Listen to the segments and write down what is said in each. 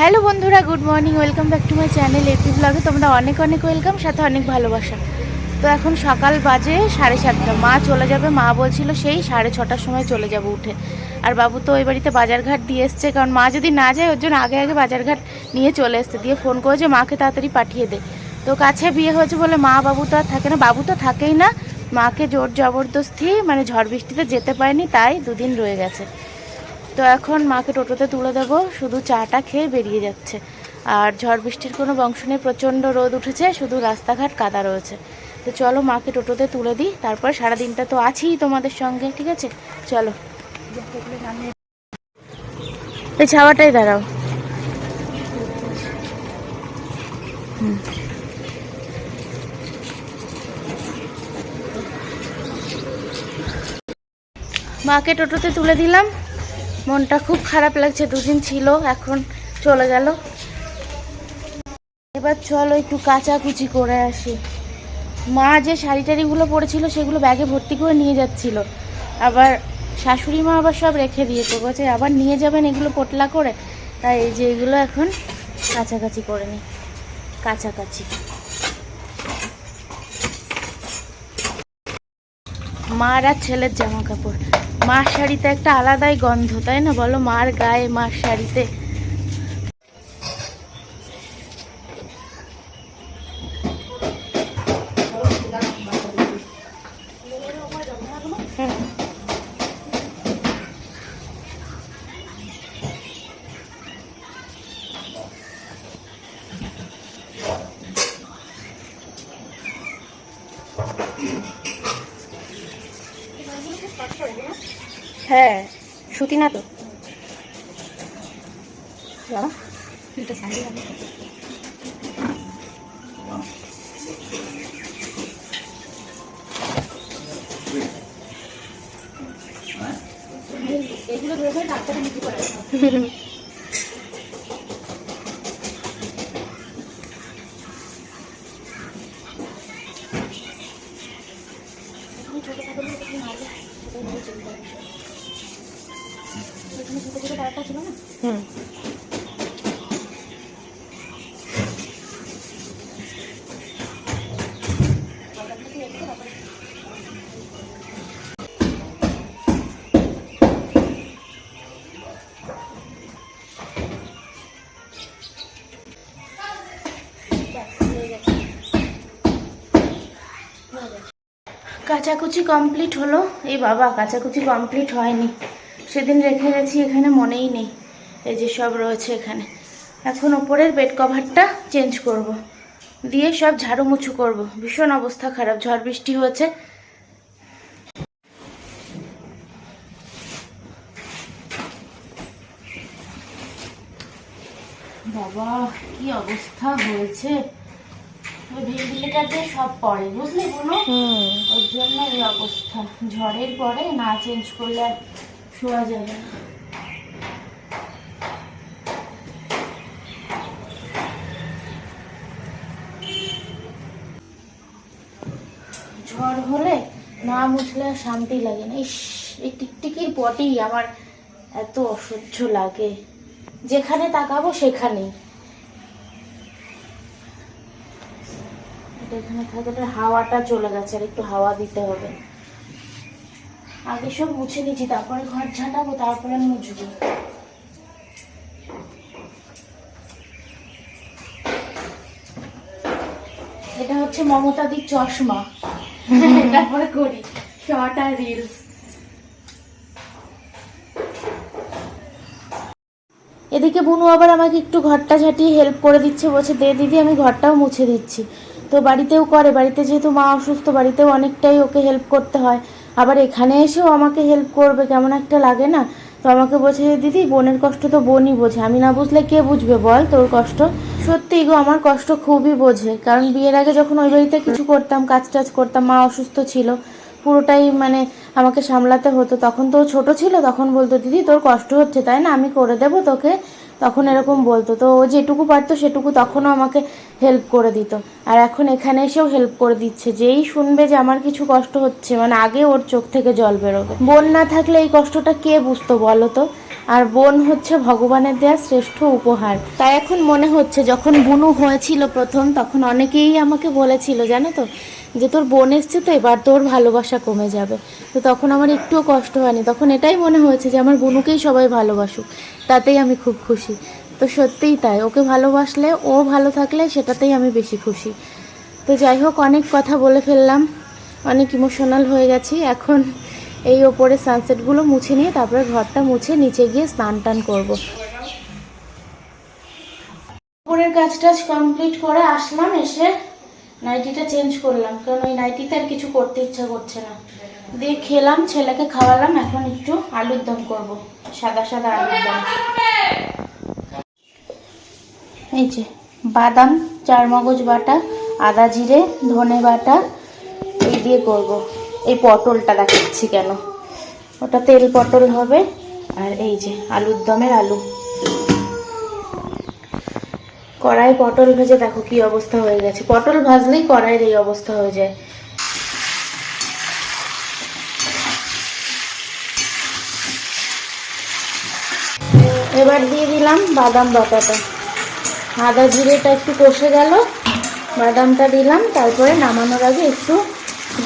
Hello বন্ধুরা, good morning, welcome back to my channel A P ব্লগে তোমরা অনেক অনেক ওয়েলকাম, সাথে অনেক ভালোবাসা। তো এখন সকাল বাজে সাড়ে সাতটা। মা চলে যাবে, মা বলছিল সেই সাড়ে ছটার সময় চলে যাব উঠে। আর বাবু তো ওই বাড়িতে বাজারঘাট দিয়ে এসছে, কারণ মা যদি না যায়, ওর জন্য আগে আগে বাজারঘাট নিয়ে চলে এসছে। দিয়ে ফোন করেছে, মাকে তাড়াতাড়ি পাঠিয়ে দে। তো কাছে বিয়ে হয়েছে বলে মা বাবু তো আর থাকে না। বাবু তো থাকেই না। মাকে জোর জবরদস্তি মানে ঝড় বৃষ্টিতে যেতে পারেনি, তাই দুদিন রয়ে গেছে। তো এখন মাকে টোটোতে তুলে দেবো। শুধু চাটা খেয়ে বেরিয়ে যাচ্ছে। আর ঝড় বৃষ্টির কোনো বংশ নেই, প্রচণ্ড রোদ উঠেছে, শুধু রাস্তাঘাট কাদা রয়েছে। তো চলো মাকে টোটোতে তুলে দিই, তারপর সারাদিনটা তো আছেই তোমাদের সঙ্গে, ঠিক আছে? চলো। এই ছাওয়াটাই দাঁড়াও। মাকে টোটোতে তুলে দিলাম। মনটা খুব খারাপ লাগছে, দুদিন ছিল, এখন চলে গেল। এবার চলো একটু কাচাকুচি করে আসি। মা যে শাড়ি টাড়িগুলো পরেছিল, সেগুলো ব্যাগে ভর্তি করে নিয়ে যাচ্ছিল। আবার শাশুড়ি মা আবার সব রেখে দিয়েছে, বলছে, আবার নিয়ে যাবেন এগুলো পোটলা করে? তাই এই যে এগুলো এখন কাছাকাছি করে নিই কাছাকাছি মার আর ছেলের জামা কাপড় মার শাড়িতে একটা আলাদাই গন্ধ তাই না? বলো মার গায়ে মার শাড়িতে হুম। হ্যাঁ সুতি না তো? বাবা এগুলো ধরে ধরে ডাক্তারে বিক্রি করে ছোট এখানে ছিল না? হুম। কাচাকুচি কমপ্লিট হলো। এই বাবা কাচাকুচি কমপ্লিট হয়নি। সেদিন রেখে গেছি এখানে মনেই নেই। এই যে সব রয়েছে এখানে। এখন ওপরের বেড কভারটা চেঞ্জ করব। দিয়ে সব ঝাড়ু মুছু করব। ভীষণ অবস্থা খারাপ ঝড় বৃষ্টি হয়েছে। বাবা কি অবস্থা হয়েছে? সব পড়ে বুঝলি বলো? ওর জন্য এই অবস্থা। ঝড়ের পরে না চেঞ্জ করলে আর শোয়া যাবে। না ঝড় হলে না মুছলে শান্তি লাগে না। ইস, এই টিকটিকির পটি আমার এত অসহ্য লাগে। যেখানে তাকাবো সেখানেই। এখানে থাকে হাওয়াটা চলে গেছে, আর একটু হাওয়া দিতে হবে। আগে সব মুছে নিয়েছি, তারপরে ঘর ঝাঁটাবো, তারপরে মুছবো। এটা হচ্ছে মমতাদির চশমা। তারপরে করি। শর্ট আর রিলস। এদিকে বুনু আবার আমাকে একটু ঘরটা ঝাঁটিয়ে হেল্প করে দিচ্ছে, বলছে, দে দিদি, আমি ঘরটাও মুছে দিচ্ছি। তো বাড়িতেও করে, বাড়িতে যেহেতু মা অসুস্থ, বাড়িতেও অনেকটাই ওকে হেল্প করতে হয়। আবার এখানে এসেও আমাকে হেল্প করবে, কেমন একটা লাগে না? তো আমাকে বলছে দিদি, বোনের কষ্ট তো বোনই বোঝে। আমি না বুঝলে কে বুঝবে বল তোর কষ্ট? সত্যি গো, আমার কষ্ট খুবই বোঝে। কারণ বিয়ের আগে যখন ওই বাড়িতে কিছু করতাম, কাজ টাজ করতাম, মা অসুস্থ ছিল, পুরোটাই মানে আমাকে সামলাতে হতো। তখন তো ছোট ছিল, তখন বলতো, দিদি, তোর কষ্ট হচ্ছে, তাই না? আমি করে দেবো তোকে তখন এরকম বলতো। তো ও যেটুকু পারতো সেটুকু তখনও আমাকে হেল্প করে দিত। আর এখন এখানে এসেও হেল্প করে দিচ্ছে। যেই শুনবে যে আমার কিছু কষ্ট হচ্ছে মানে আগে ওর চোখ থেকে জল বেরোবে। বোন না থাকলে এই কষ্টটা কে বুঝতো বলো তো? আর বোন হচ্ছে ভগবানের দেয়া শ্রেষ্ঠ উপহার। তাই এখন মনে হচ্ছে, যখন বুনু হয়েছিল প্রথম, তখন অনেকেই আমাকে বলেছিল, জানো তো, যে তোর বোন এসছে তো, এবার তোর ভালোবাসা কমে যাবে। তো তখন আমার একটুও কষ্ট হয়নি। তখন এটাই মনে হয়েছে যে, আমার বুনুকেই সবাই ভালোবাসুক। তাতেই আমি খুব খুশি। তো সত্যিই তাই, ওকে ভালোবাসলে, ও ভালো থাকলে, সেটাতেই আমি বেশি খুশি। তো যাই হোক, অনেক কথা বলে ফেললাম। অনেক ইমোশনাল হয়ে গেছি। এখন এই ওপরে সানসেটগুলো মুছে নিয়ে তারপরে ঘরটা মুছে নিচে গিয়ে স্নান টান করব। উপরের কাজ টাজ কমপ্লিট করে আসলাম, এসে নাইটিটা চেঞ্জ করলাম, কারণ ওই নাইটিতে আর কিছু করতে ইচ্ছা করছে না। দিয়ে খেলাম, ছেলেকে খাওয়ালাম, এখন একটু আলুর দম করব, সাদা সাদা আলুর দম। এই যে, বাদাম, চারমগজ বাটা, আদা জিরে, ধনে বাটা, এই দিয়ে করব। এই পটলটা দেখাচ্ছি কেন? ওটা তেল পটল হবে, আর এই যে আলুর দমের আলু। কড়াই পটল ভেজে দেখো কি অবস্থা হয়ে গেছে। পটল ভাজলেই কড়াইয়ের এই অবস্থা হয়ে যায়। এবার দিয়ে দিলাম বাদাম বাটাটা। আদা জিরেটা একটু কষে গেল, বাদামটা দিলাম, তারপরে নামানোর আগে একটু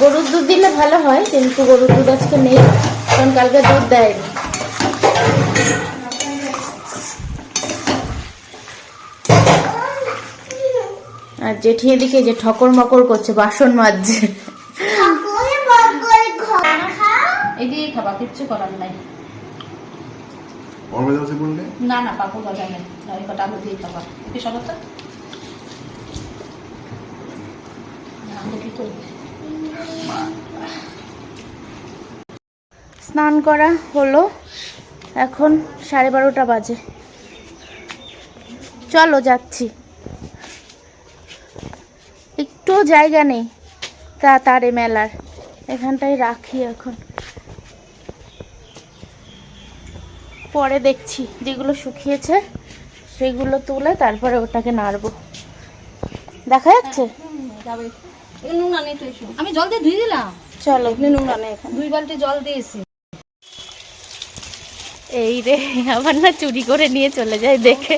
গরুর দুধ দিলে ভালো হয় কিন্তু গরুর দুধ আজকে নেই কারণ কালকে দুধ দেয়নি। আর জেঠি এদিকে যে ঠকর মকর করছে বাসন মাজছে। এই দিয়েই খাবা কিচ্ছু করার নাই। না না পাপু বাজার নেই। ওই কটা আলু দিয়ে খাবা। আমি কি করব? স্নান করা হলো। এখন সাড়ে বারোটা বাজে। চলো যাচ্ছি। একটু জায়গা নেই তা তারে মেলার। এখানটায় রাখি এখন। পরে দেখছি যেগুলো শুকিয়েছে সেগুলো তুলে তারপরে ওটাকে নাড়বো। দেখা যাচ্ছে? নুন আনে তো এসো। আমি জল দিয়ে ধুই দিলাম? চলো নুন আনে দুই বালতি জল দিয়েছি। এই রে আবার না চুরি করে নিয়ে চলে যায় দেখে।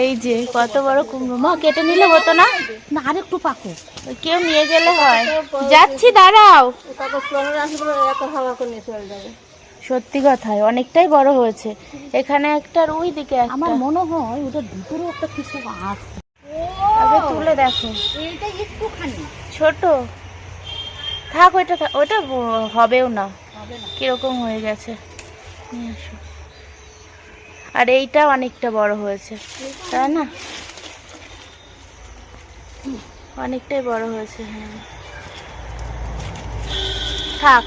এই যে কত বড় কুমড়ো। মা কেটে নিলে হতো না? না আর একটু পাকো। কেউ নিয়ে গেলে হয়। যাচ্ছি দাঁড়াও। সত্যি কথাই অনেকটাই বড় হয়েছে। এখানে একটা আর ওই দিকে আমার মনে হয় ওটার ভিতরে একটা কিছু আছে। আগে তুলে দেখো। এইটা একটুখানি। ছোট। থাক ওইটা থাক- ওইটা হবেও না। হবে না। কীরকম হয়ে গেছে। নিয়ে আসো। আর এইটা অনেকটা বড় হয়েছে। তাই না? অনেকটাই বড় হয়েছে হ্যাঁ। থাক।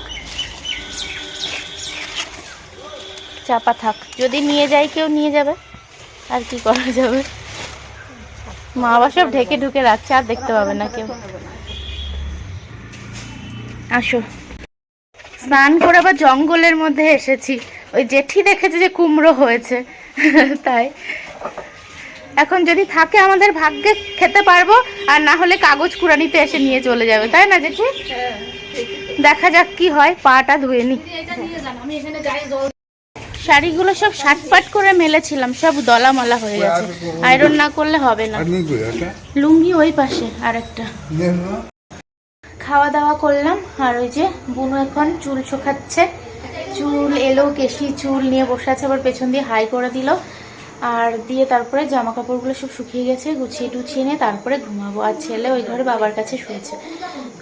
চাপা থাক। যদি নিয়ে যাই কেউ নিয়ে যাবে। আর কি করা যাবে? মা আবার সব ঢেকে ঢুকে রাখছে, আর দেখতে পাবে না কেউ। আসো। স্নান করে আবার জঙ্গলের মধ্যে এসেছি। ওই জেঠি দেখেছে যে কুমড়ো হয়েছে। তাই। এখন যদি থাকে আমাদের ভাগ্যে, খেতে পারব। আর না হলে কাগজ কুড়ানিতে এসে নিয়ে চলে যাবে। তাই না, জেঠি? দেখা যাক কি হয়। পাটা ধুয়ে নি। শাড়িগুলো সব শাটপাট করে মেলেছিলাম সব দলামলা হয়ে গেছে। আয়রন না করলে হবে না। লুঙ্গি ওই পাশে আর একটা খাওয়া দাওয়া করলাম আর ওই যে বুনু এখন চুল শোকাচ্ছে। চুল এলো কেশি চুল নিয়ে বসে আছে আবার পেছন দিয়ে হাই করে দিল। আর দিয়ে তারপরে জামা কাপড়গুলো সব শুকিয়ে গেছে গুছিয়ে টুছিয়ে নিয়ে তারপরে ঘুমাবো। আর ছেলে ওই ঘরে বাবার কাছে শুয়েছে।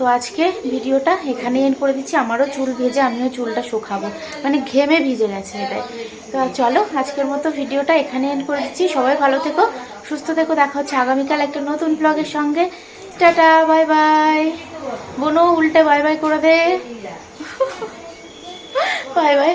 তো আজকে ভিডিওটা এখানে এন্ড করে দিচ্ছি। আমারও চুল ভেজে, আমিও চুলটা শুকাবো। মানে ঘেমে ভিজে গেছে এটাই। তো চলো, আজকের মতো ভিডিওটা এখানে এন্ড করে দিচ্ছি। সবাই ভালো থেকো, সুস্থ থেকো। দেখা হচ্ছে আগামীকাল একটা নতুন ব্লগের সঙ্গে। টাটা বাই বাই বোনও উল্টে বাই বাই করে দে। Bye bye